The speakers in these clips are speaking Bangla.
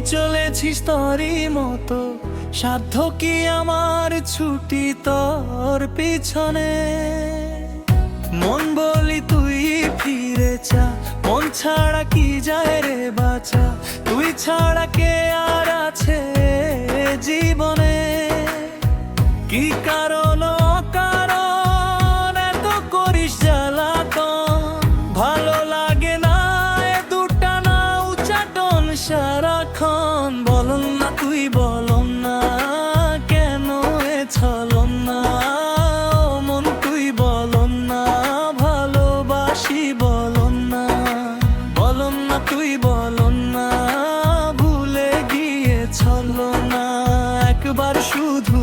চলেছিস তরি মতো। সাধ্য কি আমার ছুটি তোর পিছনে? মন বলি তুই ফিরে চা মন ছাড়া কি যায় রে বাঁচা? তুই ছাড়া কে আর আছে জীবনে? কি কারণ সারাক্ষণ বলন না, তুই বলন না, কেন এ ছলন না? মন, তুই বলন না, ভালোবাসি বলন না বলন না, তুই বলন না, ভুলে গিয়ে ছলো না, একবার শুধু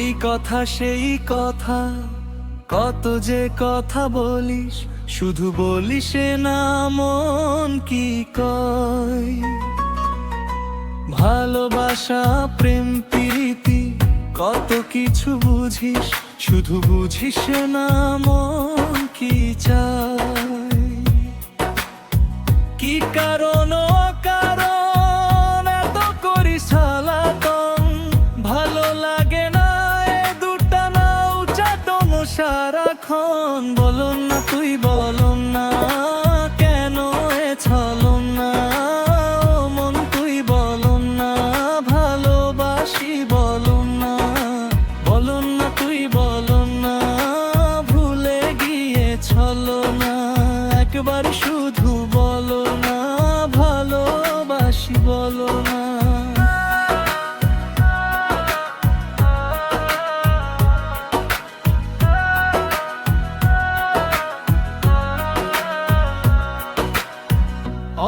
এই কথা, সেই কথা, কত যে কথা বলিস, শুধু বলিস না মন কি কয়। ভালোবাসা, প্রেম, প্রীতি, কত কিছু বুঝিস, শুধু বুঝিস না মন সারাক্ষণ বলুন না তুই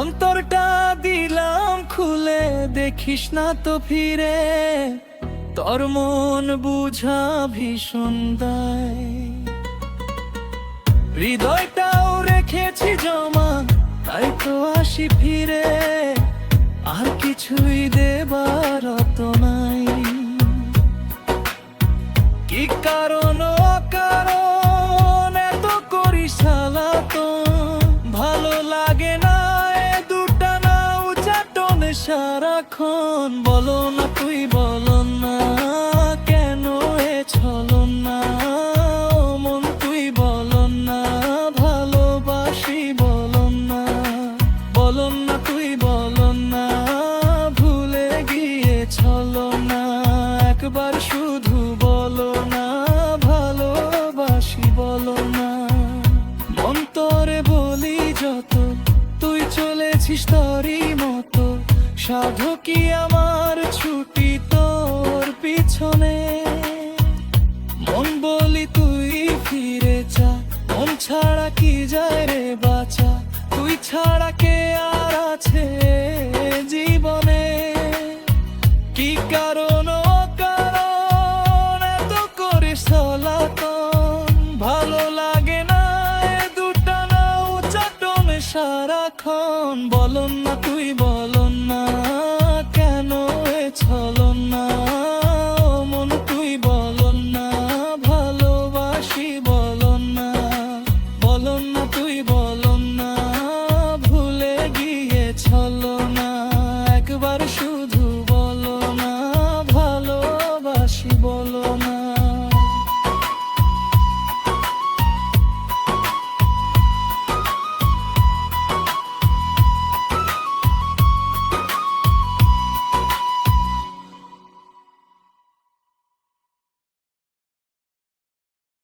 অন্তরটা দিলাম খুলে, দেখিস না তো ফিরে। তোর মন বুঝা ভীষণ দায়। হৃদয়টাও রেখেছি জমা, তাই তো আসি ফিরে। আর কিছুই দেবার নাই সারাক্ষণ বলো না এ দুটা না উচ্চাটন সারাক্ষণ বলন না তুই বল